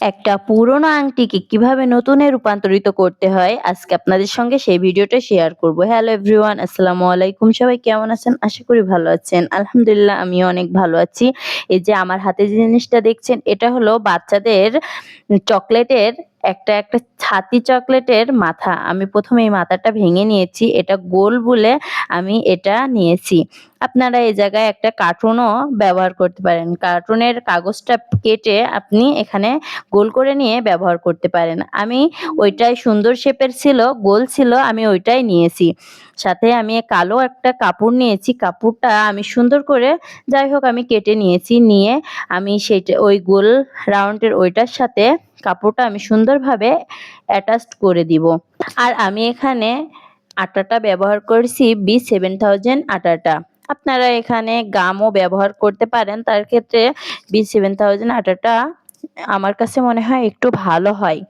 একটা পুরনো আংটিকে কীভাবে নতুনে রূপান্তরিত করতে হয়, আজকে আপনাদের সঙ্গে সেই ভিডিওটা শেয়ার করব। হ্যালো এভরিওয়ান আসসালামু আলাইকুম। সবাই কেমন আছেন? আশা করি ভালো আছেন। আলহামদুলিল্লাহ, আমিও অনেক ভালো আছি। এই যে আমার হাতে যে জিনিসটা দেখছেন, এটা হলো বাচ্চাদের চকলেটের একটা একটা ছাতি চকলেটের মাথা। আমি প্রথমে এই মাথাটা ভেঙে নিয়েছি, এটা গোল বলে আমি এটা নিয়েছি। আপনারা এই জায়গায় একটা কার্টুনও ব্যবহার করতে পারেন। কার্টুনের কাগজটা কেটে আপনি এখানে গোল করে নিয়ে ব্যবহার করতে পারেন। আমি ওইটাই সুন্দর শেপের ছিল, গোল ছিল, আমি ওইটাই নিয়েছি। সাথে আমি কালো একটা কাপড় নিয়েছি, কাপড়টা আমি সুন্দর করে, যাই হোক, আমি কেটে নিয়েছি। নিয়ে আমি সেটা, ওই গোল রাউন্ডের ওইটার সাথে কাপড়টা আমি সুন্দরভাবে অ্যাটাচড করে দিব। আর আমি এখানে আটাটা ব্যবহার করেছি বি সেভেন থাউজেন্ড আটাটা। আপনারা এখানে গামও ব্যবহার করতে পারেন, তার ক্ষেত্রে বি সেভেন থাউজেন্ড আটাটা আমার কাছে মনে হয় একটু ভালো হয়।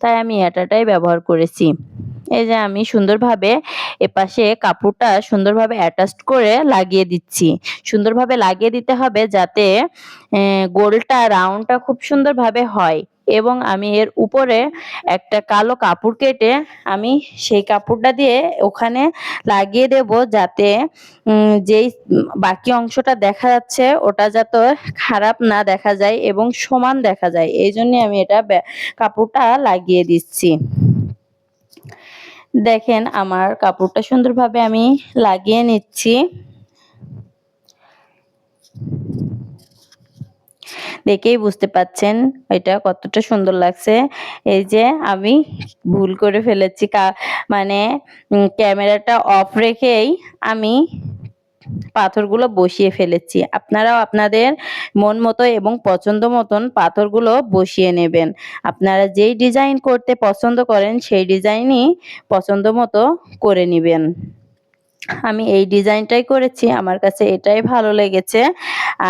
তাই আমি আটাটাই ব্যবহার করেছি। এই যে আমি সুন্দরভাবে এপাশে কাপড়টা সুন্দরভাবে অ্যাটাচড করে লাগিয়ে দিচ্ছি। সুন্দরভাবে লাগিয়ে দিতে হবে যাতে গোলটা রাউন্ডটা খুব সুন্দরভাবে হয়। এবং আমি এর উপরে একটা কালো কাপড় কেটে আমি সেই কাপড়টা দিয়ে ওখানে লাগিয়ে দেব যাতে যেই বাকি অংশটা দেখা যাচ্ছে ওটা যাতে খারাপ না দেখা যায় এবং সমান দেখা যায়। এই জন্যে আমি এটা কাপড়টা লাগিয়ে দিচ্ছি। দেখেন আমার কাপড়টা সুন্দরভাবে আমি লাগিয়ে নিচ্ছি। দেখেই বুঝতে পাচ্ছেন এটা কতটা সুন্দর লাগছে। এই যে আমি ভুল করে ফেলেছি মানে ক্যামেরাটা অফ রেখেই আমি পাথরগুলো বসিয়ে ফেলেছি। আপনারাও আপনাদের মন মতো এবং পছন্দ মতন পাথরগুলো বসিয়ে নেবেন। আপনারা যেই ডিজাইন করতে পছন্দ করেন সেই ডিজাইনই পছন্দ মতো করে নেবেন। আমি এই ডিজাইনটাই করেছি। আমার কাছে এটাই ভালো লেগেছে।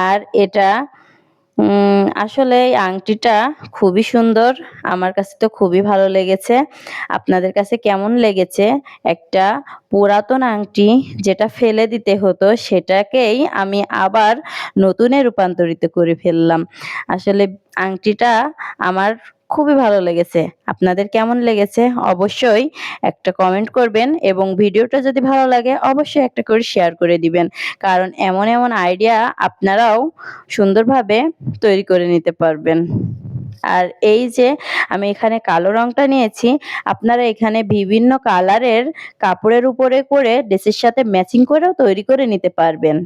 আর এটা আসলে এই আংটিটা খুবই সুন্দর। আমার কাছে তো খুবই ভালো লেগেছে। আপনাদের কাছে কেমন লেগেছে? একটা পুরাতন আংটি যেটা ফেলে দিতে হতো, সেটাকেই আমি আবার নতুনে রূপান্তরিত করে ফেললাম। আসলে আংটিটা আমার খুবই ভালো লেগেছে। আপনাদের কেমন লেগেছে? অবশ্যই একটা কমেন্ট করবেন এবং ভিডিওটা যদি ভালো লাগে, অবশ্যই একটা করে শেয়ার করে দিবেন। কারণ এমন এমন আইডিয়া আপনারাও সুন্দরভাবে তৈরি করে নিতে পারবেন। আর এই যে আমি এখানে কালো রংটা নিয়েছি, আপনারা এখানে বিভিন্ন কালারের কাপড়ের উপরে করে ড্রেসের সাথে ম্যাচিং করেও তৈরি করে নিতে পারবেন।